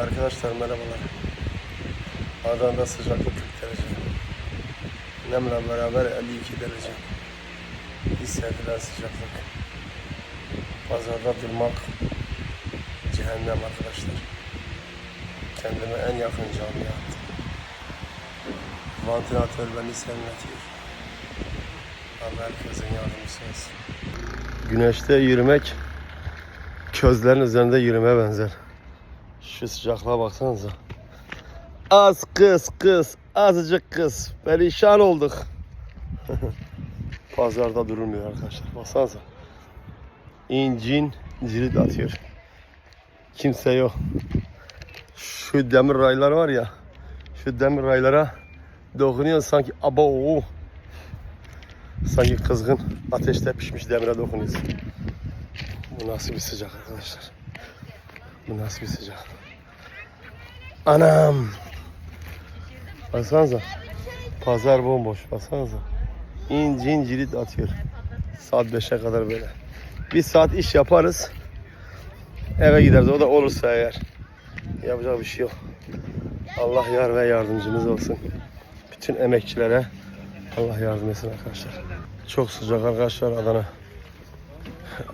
Arkadaşlar merhabalar. Adana'da sıcaklık 40 derece. Nemle beraber 52 derece. Hissedilen sıcaklık. Pazarda durmak cehennem arkadaşlar. Kendime en yakın camiye attım. Vantilatör beni serinletiyor. Allah herkesin yardımcısı olsun. Güneşte yürümek közlerin üzerinde yürüme benzer. Şu sıcaklığa baksanıza. Az kız kız, azıcık kız. Perişan olduk. Pazarda durulmuyor arkadaşlar. Baksanıza. İncin cirit atıyor. Kimse yok. Şu demir raylar var ya. Şu demir raylara dokunuyor sanki aba o. Sanki kızgın ateşte pişmiş demire dokunuyorsun. Bu nasıl bir sıcak arkadaşlar. Bu nasıl bir sıcak. Anam. Baksanıza. Pazar bomboş. Baksanıza. İncin cirit atıyor. Saat 5'e kadar böyle. Bir saat iş yaparız. Eve gideriz. O da olursa eğer. Yapacak bir şey yok. Allah yar ve yardımcımız olsun. Bütün emekçilere Allah yardım etsin arkadaşlar. Çok sıcak arkadaşlar Adana.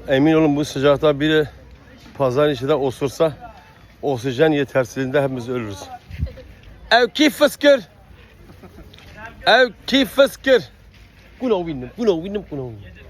Emin olun bu sıcakta biri pazar içinde osursa oksijen yetersizliğinde hepimiz ölürüz. Ev ki fıskır. Ev ki fıskır. Kuno windim, kuno windim, kuno windim.